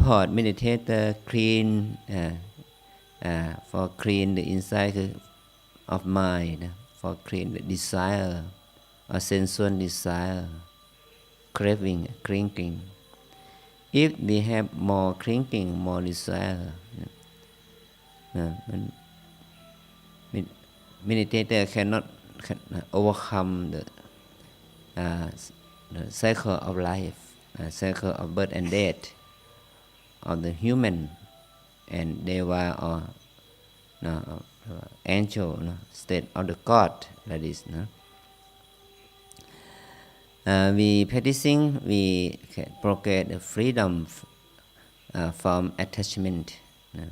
support meditator clean uh, uh, for clean the inside of mind for clean the desire or sensual desire craving craving if we have more craving more desire นะมัน med- meditator cannot can overcome the uh, the cycle of life uh, cycle of birth and death of the human and deva or no, angel no, state of the god that is no. Uh, we practicing we proclaim the freedom uh, from attachment no.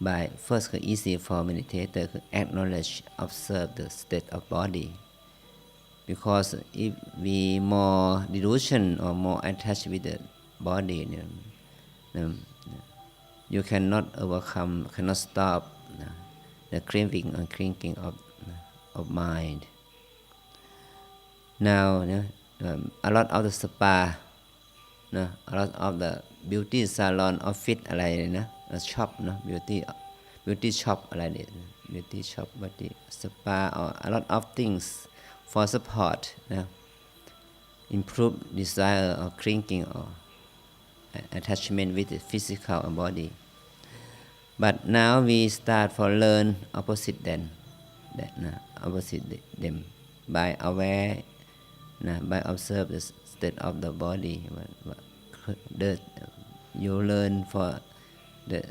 by first easy for meditator to acknowledge observe the state of body because if we more delusion or more attached with the body you know, you cannot overcome cannot stop นะ the craving or craving of of mind now นะ um, a lot of the spa นะ a lot of the beauty salon office อะไรนะ shop นะ beauty beauty shop อะไรเนี่ย beauty shop beauty spa or a lot of things for support นะ improve desire or craving or attachment with the physical body. But now we start for learn opposite them, that, opposite them by aware, way, by observe the state of the body. The, you learn for the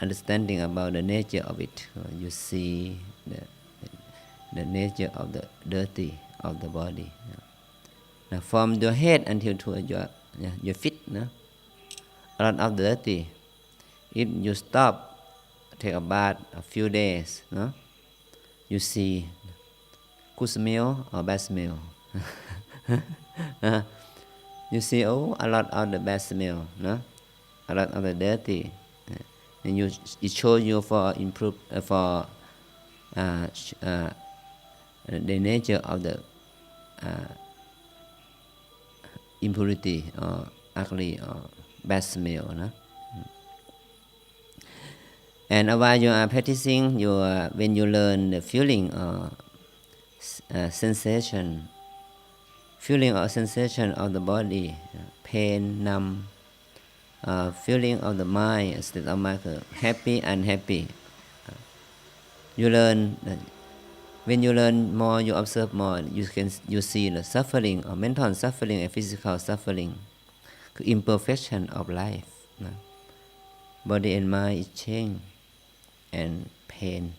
understanding about the nature of it. You see the, the nature of the dirty of the body. Now from your head until to your your feet. No? Lot of dirty if you stop take a bath a few days no? you see good smell or bad smell you see oh a lot of the bad smell no? a lot of the dirty and you it show you for improve uh, for uh, uh, the nature of the uh, impurity or ugly or bad smell no? and while you are practicing you when you learn the feeling or uh, sensation feeling or sensation of the body pain numb uh, feeling of the mind state of mind happy unhappy you learn when you learn more you observe more you can you see the suffering or mental suffering and physical suffering imperfection of life. No? Body and mind is change and pain,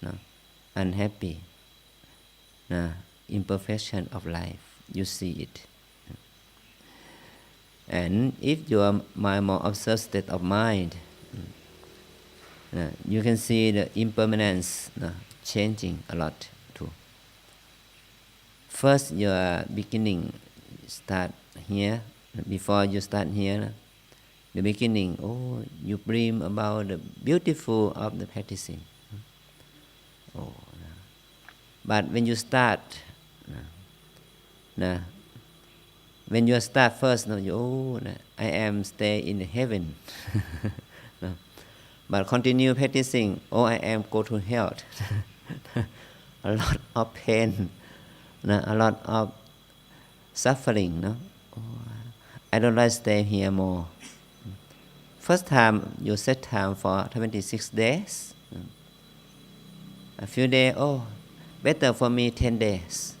no? unhappy, no? imperfection of life. You see it. And if you are my more observed state of mind, no, you can see the impermanence no, changing a lot too. First, your beginning start here before you start here, the beginning, oh, you dream about the beautiful of the practicing. Oh, but when you start, uh, when you start first, no, you, oh, I am stay in heaven. But continue practicing, oh, I am go to hell. a lot of pain, a lot of suffering. No? Oh, I don't like stay here more. First time you set time for 26 days. A few days, oh, better for me 10 days.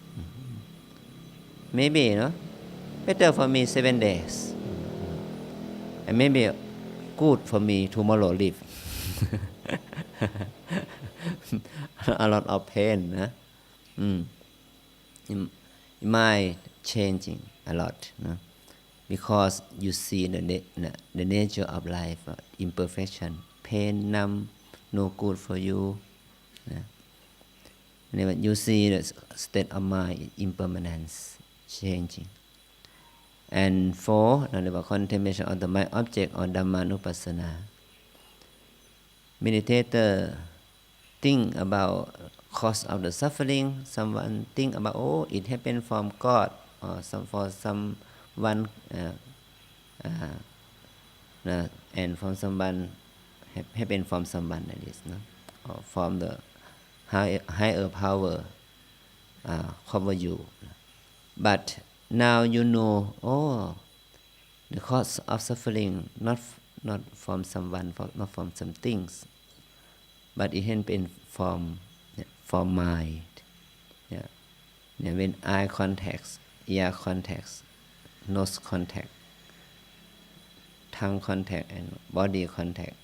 Maybe, no? Better for me seven days. And maybe good for me tomorrow leave. a lot of pain, huh? mm. mind changing a lot? Because you see the, the, the nature of life, uh, imperfection, pain, numb, no good for you. No? And you see the state of mind, impermanence, changing. And four, the contemplation of the mind object or Dhammanupassana. Meditator think about cause of the suffering. Someone think about oh it happened from God or some for someone one uh, uh, uh, and from someone happen from someone That is, no? or from the high, higher power cover you. But now you know, oh, the cause of suffering not not from someone, not from some things, but it has been from from mind. Yeah. When eye contact, ear contacts nose contact, tongue contact, and body contact.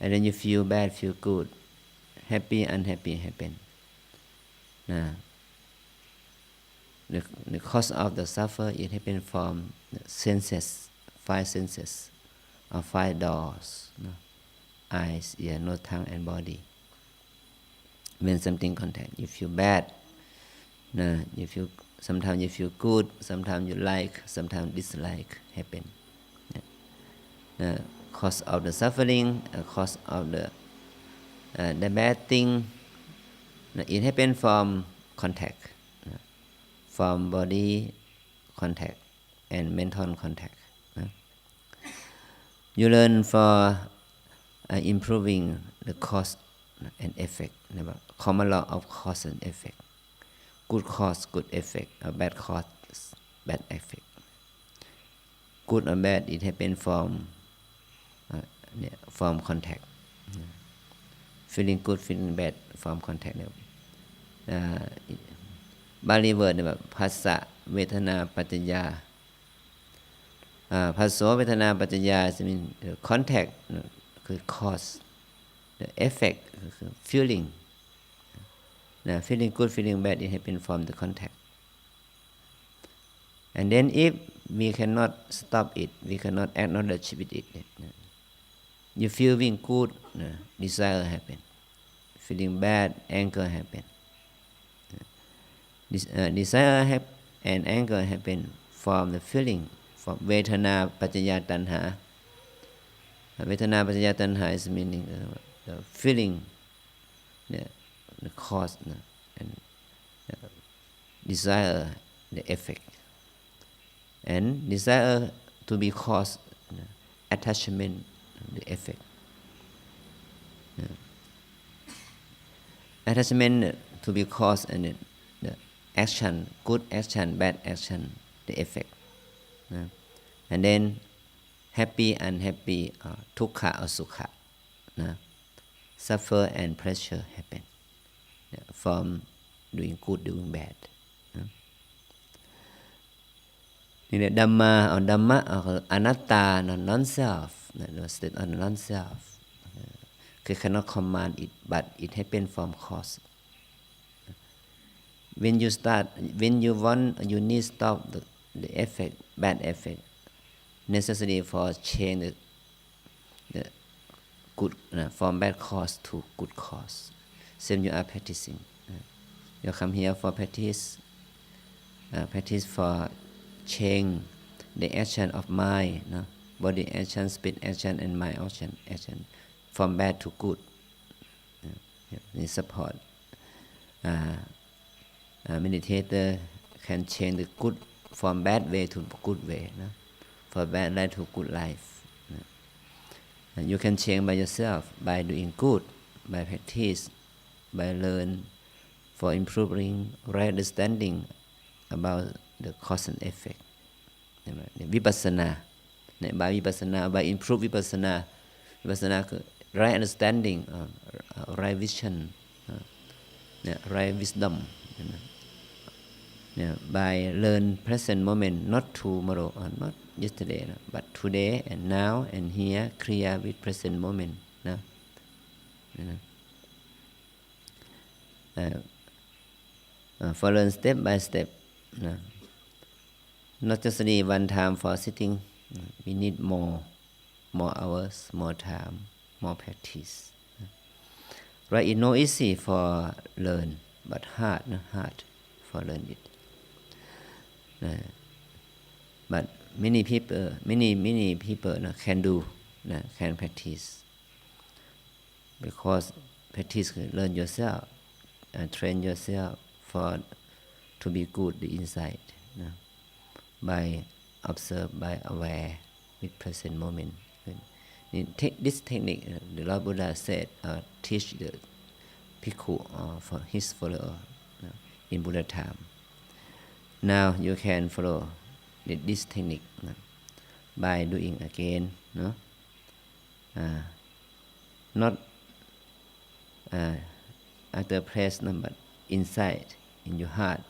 And then you feel bad, feel good, happy, unhappy happen. Now, the, the cause of the suffer it happen from senses, five senses, or five doors, no? eyes, ear, nose, tongue, and body. When something contact, you feel bad, no? you feel Sometimes you feel good, sometimes you like, sometimes dislike happen. The Uh, cause of the suffering, uh, cause of the uh, the bad thing. It happen from contact, from body contact and mental contact. You learn for uh, improving the cause and effect, common law of cause and effect. Good cause good effect or bad cause bad effect good or bad it happen from เนี่ย from contact feeling good feeling bad from contact เนี่ยบาลีเวิร์ดเนี่ยแบบภาษะเวทนาปัจจยาภาษาเวทนาปัจจยาจะมี contact คือ cause the effect คือ feeling นะ feeling good feeling bad it happen from the contact and then if we cannot stop it we cannot acknowledge with it you feeling good uh, desire happen feeling bad anger happen This, uh, desire have, and anger happen from the feeling from เวทนาปัจจยาตัณหาเวทนาปัจจยาตัณหา is meaning uh, the feeling the, the cause and uh, desire the effect. And desire to be caused, uh, attachment, the effect. Attachment to be caused and the action, good action, bad action, the effect. And then happy, unhappy, uh, tukha or sukha. Suffer and pressure happen. From doing good doing bad นะนี่แหละดัมมาเอาดัมมะเอาอนัตตา non self นะ state of non self คือ cannot command it but it happen from cause when you start when you want you need stop the, the effect bad effect necessary for change the, the good uh, from bad cause to good cause same you are practicing uh, you come here for practice uh, practice for change the action of mind no? body action speech action and mind action action from bad to good uh, yeah, support uh, meditator can change the good from bad way to good way no? for bad life to good life no? you can change by yourself by doing good by practice by learn for improving right understanding about the cause and effect วิปัสสนาเนี่ย by วิปัสสนา by improve วิปัสสนาวิปัสสนาคือ right understanding uh, right vision uh, เนี่ย right wisdom เนี่ย by learn present moment not tomorrow or not yesterday no, but today and now and here clear with present moment นะนะ uh, uh, learn step by step. นะ not just need one time for sitting. We need more more hours more time more practice. Right it's no easy for learn but hard no hard for learn it. Uh, but many people many many people can do can practice. Because practice learn yourself and train yourself for to be good the inside no? by observe by aware with present moment this technique uh, the Lord Buddha said uh, teach the bhikkhu uh, for his follower uh, in Buddha time now you can follow thi- this technique uh, by doing again no uh, not uh, after press no, but inside in your heart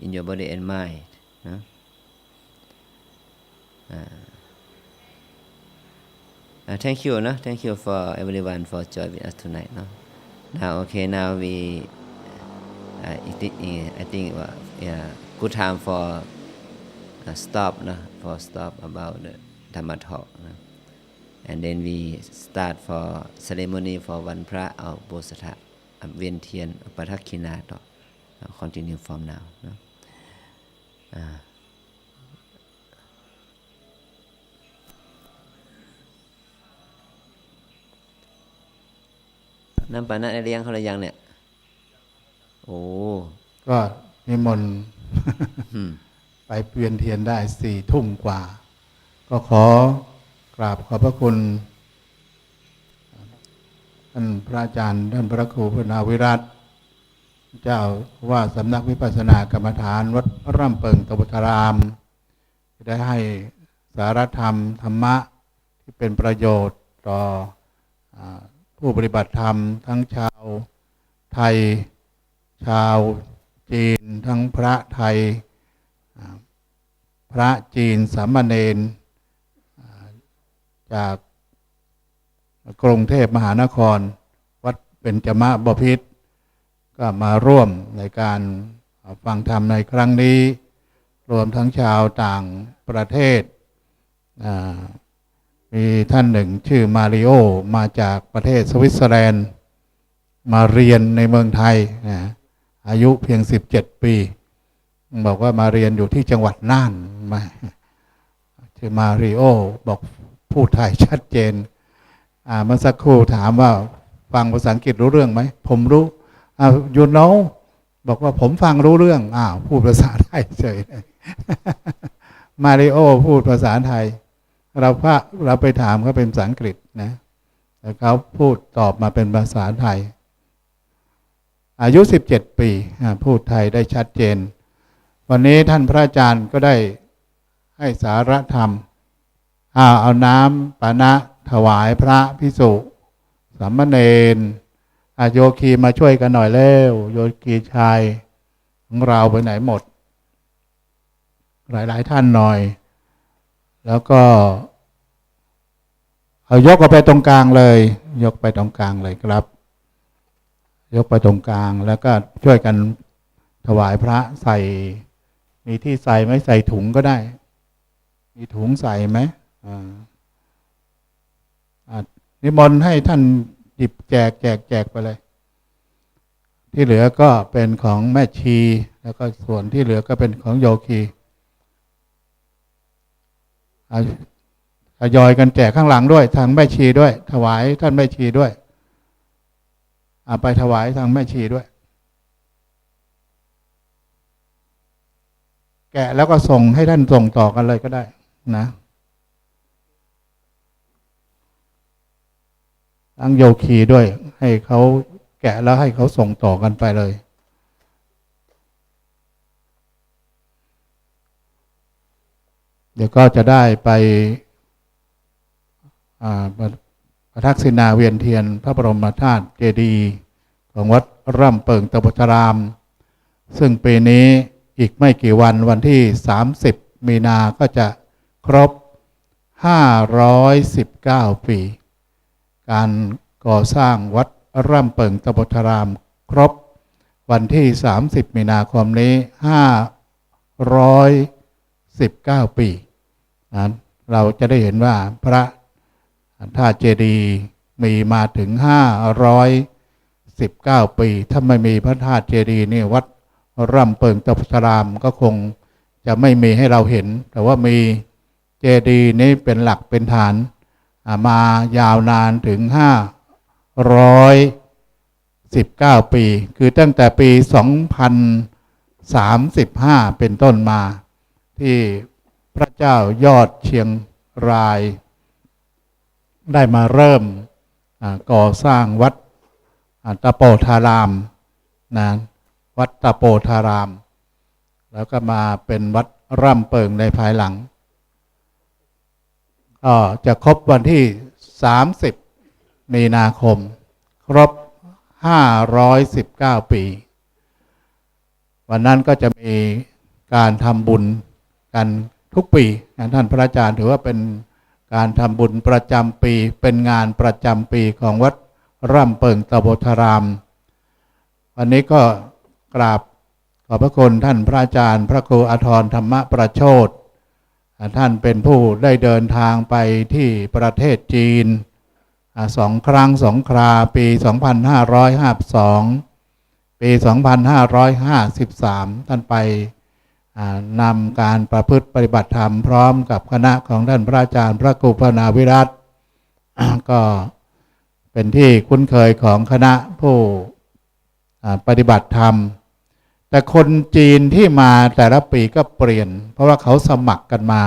in your body and mind no? Uh, thank you, no? Thank you for everyone for joining us tonight, no? Now, okay, now we, uh, I think, I think, uh, yeah, good time for uh, stop, no? For stop about the Dhamma talk, no? And then we start for ceremony for one pra or Bodhisattva, uh, เวียนเทียนปทักขินาต่อ uh, continue from now, no? น้ำปานะได้เลี้ยงเขาหรือยังเนี่ย โอ้ ก็นิมนต์ไปเปลี่ยนเทียนได้สี่ทุ่มกว่า ก็ขอกราบขอบพระคุณ ท่านพระอาจารย์ท่านพระครูพนาวิรัตเจ้าว่าสำนักวิปัสสนากรรมฐานวัดร่ำเปิงตบุตราม ได้ให้สารธรรมธรรมะที่เป็นประโยชน์ต่ออผู้ปฏิบัติธรรม ทั้งชาวไทย ชาวจีน ทั้งพระไทย พระจีนสามเณรจาก กรุงเทพมหานคร วัดเป็นจมะบพิษก็มาร่วมในการฟังธรรมในครั้งนี้ รวมทั้งชาวต่างประเทศ มีท่านหนึ่งชื่อมาริโอ มาจากประเทศสวิตเซอร์แลนด์ มาเรียนในเมืองไทยนะอายุเพียง 17 ปี บอกว่ามาเรียนอยู่ที่จังหวัดน่านมาชื่อมาริโอ บอกพูดไทยชัดเจน เมื่อสักครู่ถามว่าฟังภาษาอังกฤษรู้เรื่องไหม ผมรู้อ่ายูโนบอกว่าผมฟังรู้เรื่องอ้าวพูดภาษาไทยเฉยมาริโอพูดภาษาไทย เราพระเราไปถามเขาเป็นภาษาอังกฤษนะแต่เขาพูดตอบมาเป็นภาษาไทย อายุ 17 ปีพูดไทยได้ชัดเจน วันนี้ท่านพระอาจารย์ก็ได้ให้สาระธรรมอาเอาน้ำปานะ ถวายพระพิสุสามเณรอโยคีมาช่วยกันหน่อยเร็วโยคีชายของเราไปไหนหมด หลายๆท่านหน่อย แล้วก็ เอายกออกไปตรงกลางเลย ยกไปตรงกลางเลยครับ ยกไปตรงกลางแล้วก็ช่วยกันถวายพระใส่ มีที่ใส่ไหมใส่ถุงก็ได้ มีถุงใส่ไหมอ่า นิมนต์ให้ท่านหยิบแจกแจกแจกไปเลย ที่เหลือก็เป็นของแม่ชี แล้วก็ส่วนที่เหลือก็เป็นของโยคีทยอยกันแจกข้างหลังด้วย ทางแม่ชีด้วย ถวายท่านแม่ชีด้วยอาไปถวายทางแม่ชีด้วย แกะแล้วก็ส่งให้ท่านส่งต่อกันเลยก็ได้นะ ทั้งโยคีด้วย ให้เขาแกะแล้วให้เขาส่งต่อกันไปเลย เดี๋ยวก็จะได้ไปอาประทักษิณาเวียนเทียน พระบรมธาตุเจดีย์ของวัดร่ำเปิงตบุตรารามซึ่งปีนี้อีกไม่กี่วันวันที่ 30 มีนาก็จะครบ 519 ปี การก่อสร้างวัดร่ำเปิงตบุตรามครบ วันที่ 30 มีนาคมนี้ 519 ปีนะเราจะได้เห็นว่าพระถ้าเจดีย์มีมาถึงห้าร้อยสิบเก้าปี ถ้าไม่มีพระธาตุเจดีย์นี่วัดร่ำเปิงตะพสรามก็คงจะไม่มีให้เราเห็น แต่ว่ามีเจดีย์นี้เป็นหลักเป็นฐาน มายาวนานถึงห้าร้อยสิบเก้าปี คือตั้งแต่ปีสองพันสามสิบห้าเป็นต้นมา ที่พระเจ้ายอดเชียงราย ได้มาเริ่มก่อสร้างวัดอ่าตะโปธารามนะวัดตะโปธาราม แล้วก็มาเป็นวัดร่ำเปิงในภายหลัง ก็จะครบวันที่ 30 มีนาคม ครบ 519 ปี วันนั้นก็จะมีการทำบุญกันทุกปีท่านพระอาจารย์ถือว่าเป็นการทำบุญประจำปี เป็นงานประจำปีของวัดร่ำเปิงตะโบธราม วันนี้ก็กราบขอบพระคุณท่านพระอาจารย์ พระครูอาทรธรรมประโชต ท่านเป็นผู้ได้เดินทางไปที่ประเทศจีนสองครั้งสองคราปี 2552 ปี 2553 ท่านไปนำการประพฤติปฏิบัติธรรมพร้อมกับคณะของท่านพระอาจารย์พระครูพนาวิรัตก็เป็นที่คุ้นเคยของคณะผู้ปฏิบัติธรรม แต่คนจีนที่มาแต่ละปีก็เปลี่ยน เพราะว่าเขาสมัครกันมา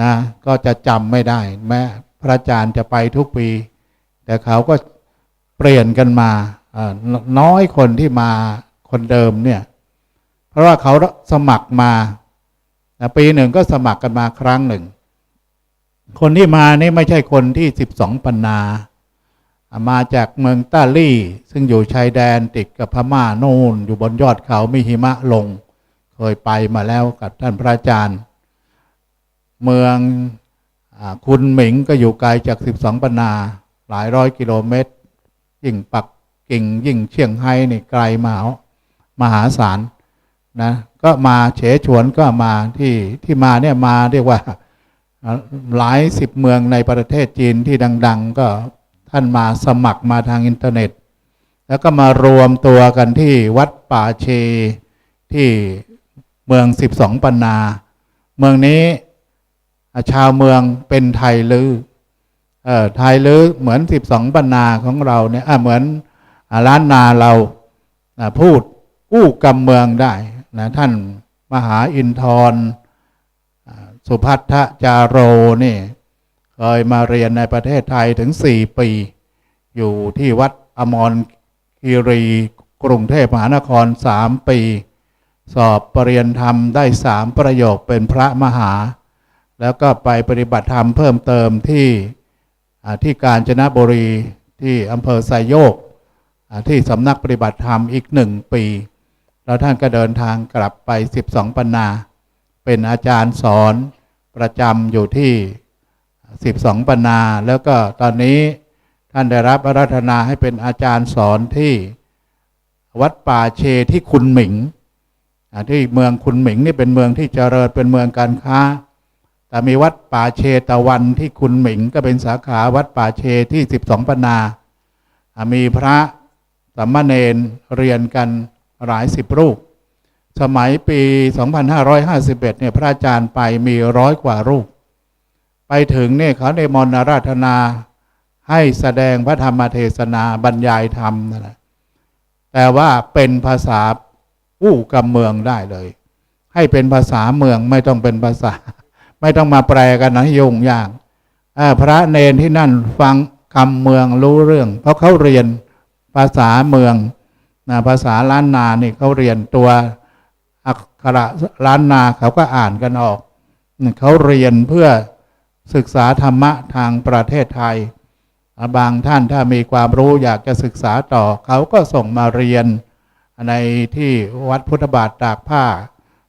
นะก็จะจำไม่ได้ แม้พระอาจารย์จะไปทุกปี แต่เขาก็เปลี่ยนกันมาอ่าน้อยคนที่มาคนเดิมเนี่ย เพราะว่าเขาสมัครมาปีหนึ่งก็สมัครกันมาครั้งหนึ่ง คนที่มานี่ไม่ใช่คนที่สิบสองปันนา มาจากเมืองต้าลี่ ซึ่งอยู่ชายแดนติดกับพม่าโน่น อยู่บนยอดเขามีหิมะลง เคยไปมาแล้วกับท่านพระอาจารย์ เมืองอคุณหมิงก็อยู่ไกลจาก 12ปนนาหลายร้อยกิโลเมตร ยิ่งปักกิ่งยิ่งเชียงไฮ้นี่ไกลมหามหาศาลนะก็มาเฉฉวนก็มาที่ที่มาเนี่ยมาเรียกว่าหลายสิบเมืองในประเทศจีนที่ดัง ๆ ก็ ท่านมาสมัครมาทางอินเทอร์เน็ต แล้วก็มารวมตัวกันที่วัดป่าเช ที่เมืองสิบสองปันนา เมืองนี้ชาวเมืองเป็นไทยลือเออไทยลือเหมือนสิบสองปันนาของเราเนี่ยอะเหมือนอล้านนาเราพูดกู้กำเมืองได้นะท่านมหาอินทรสุพัทธจารโรนี่ เคยมาเรียนในประเทศไทยถึงสี่ปี อยู่ที่วัดอมรคีรีกรุงเทพมหานครสามปี สอบปรริญญาธรรมได้สามประโยคเป็นพระมหา แล้วก็ไปปฏิบัติธรรมเพิ่มเติมที่ที่กาญจนบุรีที่อำเภอไซโยกที่สำนักปฏิบัติธรรมอีกหนึ่งปี แล้วท่านก็เดินทางกลับไป 12 ปันนา เป็นอาจารย์สอนประจำอยู่ที่ 12ปนนา แล้วก็ตอนนี้ท่านได้รับอาราธนาให้เป็นอาจารย์สอนที่วัดป่าเชที่คุณหมิงที่เมืองคุณหมิงนี่เป็นเมืองที่เจริญเป็นเมืองการค้า แต่มีวัดป่าเชตะวันที่คุณหมิง ก็เป็นสาขาวัดป่าเชที่ 12ปนาอ่ามีพระสัมมาเนรเรียนกันหลายสิบรูป สมัยปี 2551เนี่ยพระอาจารย์ไปมีร้อยกว่ารูป ไปถึงเนี่ยเขาในมนต์อาราธนาให้แสดงพระธรรมเทศนาบรรยายธรรมนั่นแหละแต่ว่าเป็นภาษาอู้กำเมืองได้เลย ให้เป็นภาษาเมืองไม่ต้องเป็นภาษา ไม่ต้องมาแปลกันนะยุ่งยากอ่าพระเนนที่นั่นฟังคำเมืองรู้เรื่อง เพราะเขาเรียนภาษาเมืองนะภาษาล้านนานี่เขาเรียนตัวอักขระล้านนาเขาก็อ่านกันออกเขาเรียนเพื่อ ศึกษาธรรมะทางประเทศไทย บางท่านถ้ามีความรู้อยากจะศึกษาต่อ เขาก็ส่งมาเรียนในที่วัดพุทธบาทตากผ้า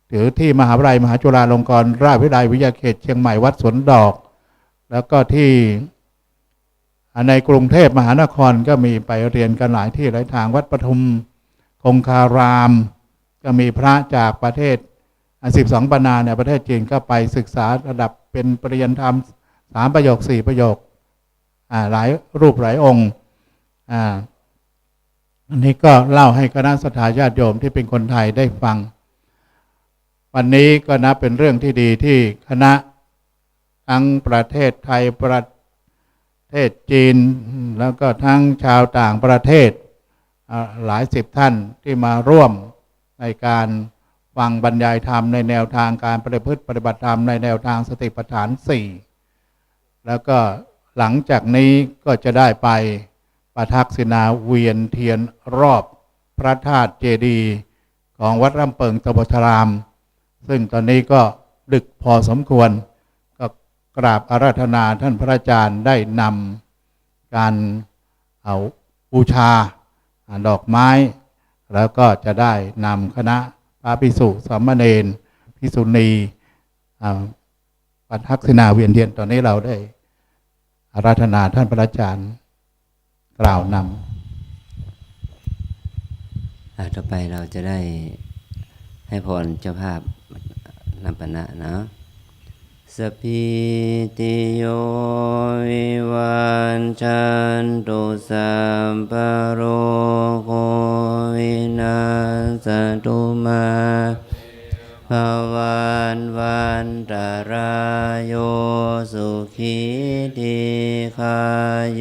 หรือที่มหาวิทยาลัยมหาจุฬาลงกรณราชวิทยาลัยวิทยาเขตเชียงใหม่วัดสวนดอก แล้วก็ที่ในกรุงเทพมหานครก็มีไปเรียนกันหลายที่หลายทางวัดปทุมคงคาราม ก็มีพระจากประเทศ สิบสองปนาเนี่ยประเทศจีนก็ไปศึกษาระดับเป็นปริญญาธรรมสามประโยคสี่ประโยคหลายรูปหลายองค์อ่าอันนี้ก็เล่าให้คณะสัตยาญาติโยมที่เป็นคนไทยได้ฟัง วันนี้ก็นับเป็นเรื่องที่ดีที่คณะทั้งประเทศไทยประเทศจีน แล้วก็ทั้งชาวต่างประเทศหลายสิบท่านที่มาร่วมในการ ฟังบรรยายธรรมในแนวทางการปฏิพฤติปฏิบัติธรรมในแนวทางสติปัฏฐานสี่แล้วก็หลังจากนี้ก็จะได้ไปประทักษิณาเวียนเทียนรอบพระธาตุเจดีย์ของวัดร่ำเปิงตบทราม ซึ่งตอนนี้ก็ดึกพอสมควร ก็กราบอาราธนาท่านพระอาจารย์ได้นำการเอาบูชาดอกไม้ แล้วก็จะได้นำคณะ พระภิกษุสามเณรภิกษุณีปัทักษณาเวียนเทียนตอนนี้เราได้อาราธนาท่านพระอาจารย์กล่าวนำต่อไปเราจะได้ให้พรเจ้าภาพนำปณะนะ สพิติโยวิวันจันตุสัมปโรโควินาสตุมาภวันวันตรายโยสุขีติขา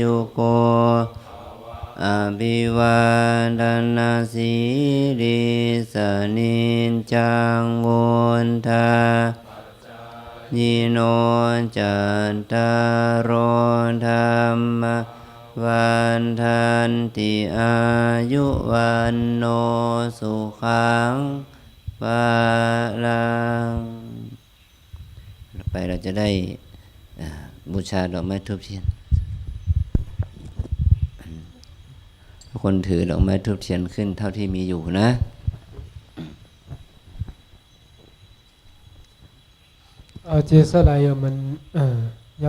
ยุโกอภิวาทนาสีริสนิจจังวุนทา ยิโนจันตารโอธรรมวันทันติอายุวันโนสุขังปาลังไปเราจะได้บูชาดอกไม้ทูบเทียนคนถือดอกไม้ทูบเทียนขึ้นเท่าที่มีอยู่นะ 呃，接下来我们呃要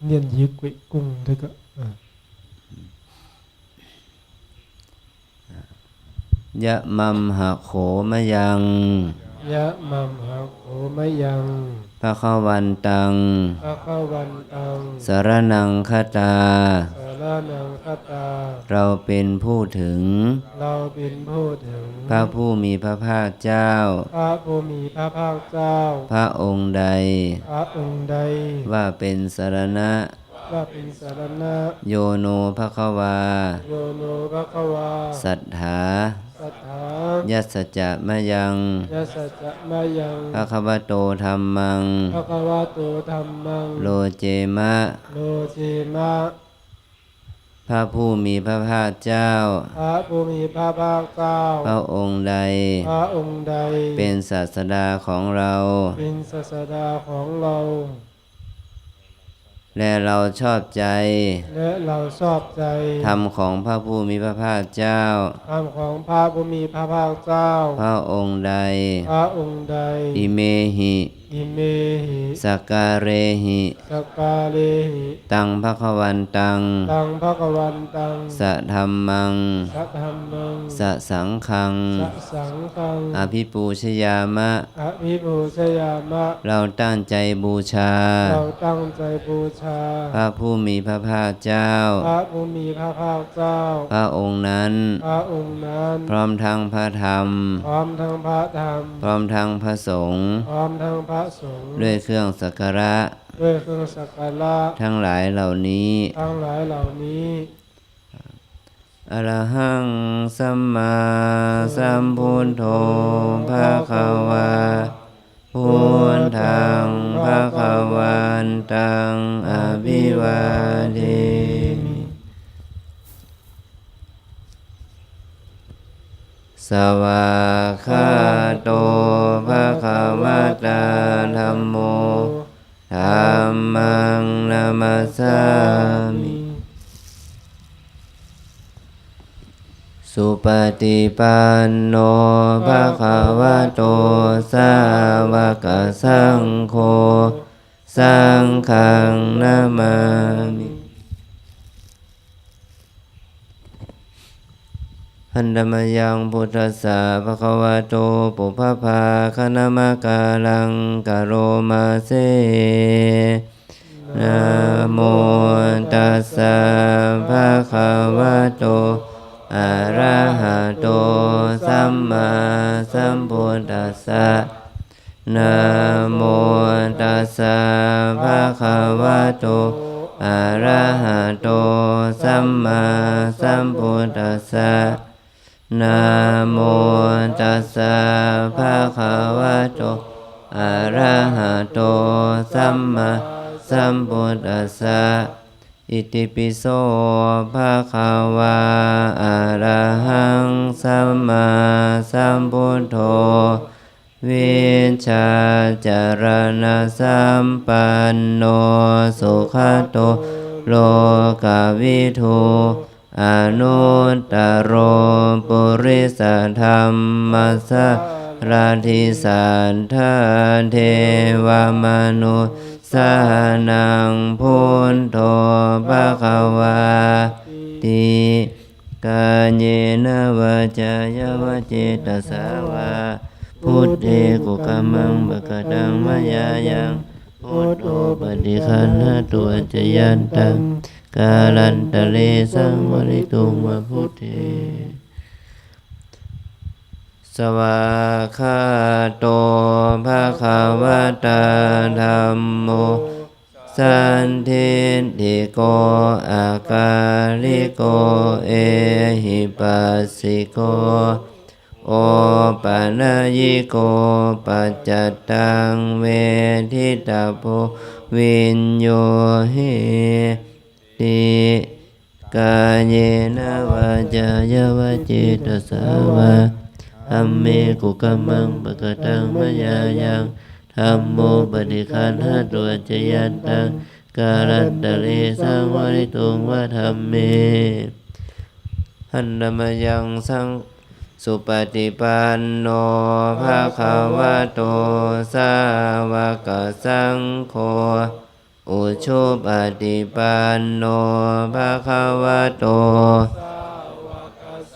念仪轨供这个呃 ยะมัมหะโขมะยัง ยะมัมหะโขมะยัง พระขวันตัง พระขวันตัง สารนังคตา ส ารนังคตา เราเป็นผู้ถึง เราเป็นผู้ถึง พระผู้มีพระภาคเจ้า พระผู้มีพระภาคเจ้า พระองค์ใด พระองค์ใด ว่าเป็นสารณะว่าเป็นสารณะ โยโนภควา โยโนภะคะวา สัทธาสัทธายัสสจะมะยังยะสัจจะมายังพระควโตธรรมังภะคะวะโตธัมมัง โลเจมะ โลเจมะ พระผู้มีพระภาคเจ้า พระผู้มีพระภาคเจ้า พระองค์ใด พระองค์ใด เป็นศาสดาของเรา เป็นศาสดาของเรา และเราชอบใจ และเราชอบใจ ธรรมของพระผู้มีพระภาคเจ้า ธรรมของพระผู้มีพระภาคเจ้า พระองค์ใด พระองค์ใด อิเมหิ อิเมหิสกการเรหิสกกาเลหิตังพระควันตังตังพระกวันตังสะธรรมังสัทธรรมังสะสังคังสัสังฆังอภิปูชยามะอภิปูชยามะ เราตั้งใจบูชา เราตั้งใจบูชา พระผู้มีพระภาคเจ้า พระผู้มีพระภาคเจ้า พระองค์นั้น พระองค์นั้น พร้อมทั้งพระธรรม พร้อมทั้งพระธรรม พร้อมทั้งพระสงฆ์ พร้อมทั้งพระสงฆ์ด้วยเครื่องสักการะ ด้วยเครื่องสักการะ ทั้งหลายเหล่านี้ ทั้งหลายเหล่านี้อรหังสัมมาสัมพุทโธภะคะวาพุทธังภะคะวันตังอภิวาเทมิ สวากขาโตภะคะวะตาธัมโมธัมมังนามัสสามิ สุปฏิปันโนภะคะวะโตสาวกสังโฆ สังฆังนามามิ หันดมยังพุทธัสสะภะคะวะโตปุพพาคณมะกาลังกะโรมาเซนะโมตัสสะภะคะวะโตอะระหะโตสัมมาสัมพุทธัสสะนะโมตัสสะภะคะวะโตอะระหะโตสัมมาสัมพุทธัสสะ นะโมตัสสะภะคะวะโตอะระหะโตสัมมาสัมพุทธัสสะอิติปิโสภะคะวาอะระหังสัมมาสัมพุทโธวิชาจารณสัมปันโนสุขโตโลกวิทู อนุตตรปุริสธรรมสสราธิสันทเทวมนุสานังพุทโธภะคะวาติกาเยนวะจายวเจตสาวาพุทเทกุกามังบกดังมายายังพุทโธปฏิคันหาตัวจยันตัง กาลันตะเลสังวริตุงวะพุทเทสวาคาโตภะคะวะตาธรรมโมสันทิติโกอากาลิโกเอหิปัสสิโกโอปะนายิโกปัจจตังเวทิตาโพวินโยเห ติกายเยนวาจายวจิตสาวะอัมเมกุกัมังปะกตังมยายังธัมโมปฏิคันหาตัวจยันตังกาลันตะเลสังวริตุงวะธัมเมหันนมยังสังสุปฏิปันโนภาคาวะโตสาวกสังโฆ อุชุปฏิปันโนภาคาวะโต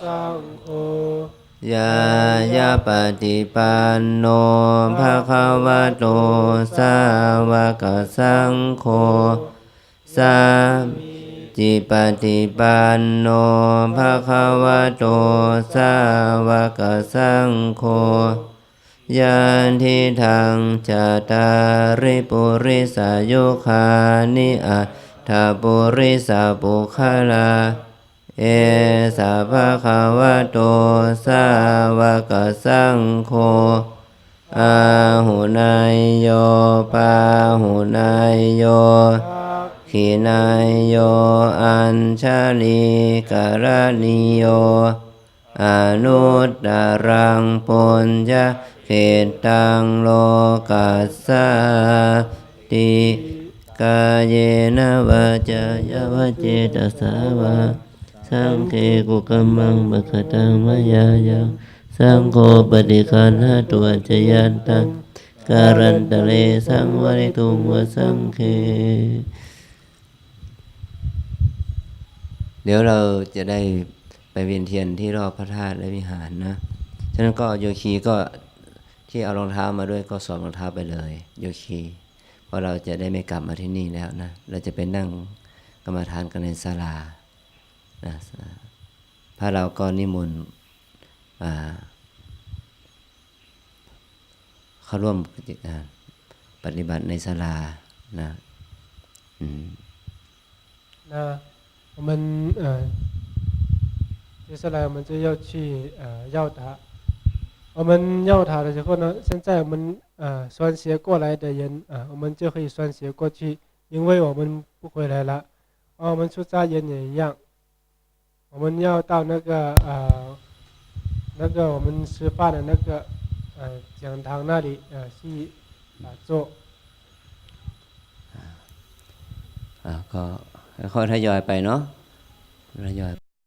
สังโฆยายาปฏิปันโนภาคาวะโต สาวกสังโฆ สาจิปฏิปันโนภะคะวะโต สาวกสังโฆ ยันทิทางจตาริปุริสายุคานิอัตถาปุริสาปุคลา เอสาภะคะวะโตสาวกสังโฆอาหุนายโยปาหุนายโยขีนายโยอัญชาลีกรณิโยอนุตตรังปุญญา เขตังโลกัสสติกายเยนะวาจายาวเจตสาวาสังเคกุกัมมังบกตังมายายังสังโฆปฏิคันหาตัวจยันตังการันตะเลสังวริตุงวสังเคเดี๋ยวเราจะได้ไปเวียนเทียนที่รอบพระธาตุและวิหารนะ ฉะนั้นก็โยคีก็ ที่เอารองเท้ามาด้วยก็สวมรองเท้าไปเลย โยคี เพราะเราจะได้ไม่กลับมาที่นี่แล้วนะ เราจะไปนั่งกรรมฐานกันในศาลานะพระเราก็นิมนต์อ่าเข้าร่วมอ่าปฏิบัติในศาลานะอืม 那我们呃，接下来我们就要去呃绕塔。 我们绕塔的时候呢，现在我们呃穿鞋过来的人啊、呃，我们就可以穿鞋过去，因为我们不回来了。而我们出家人也一样，我们要到那个呃那个我们吃饭的那个呃讲堂那里呃去啊、坐。 อ่าก็ค่อยๆทยอยไปเนาะทยอย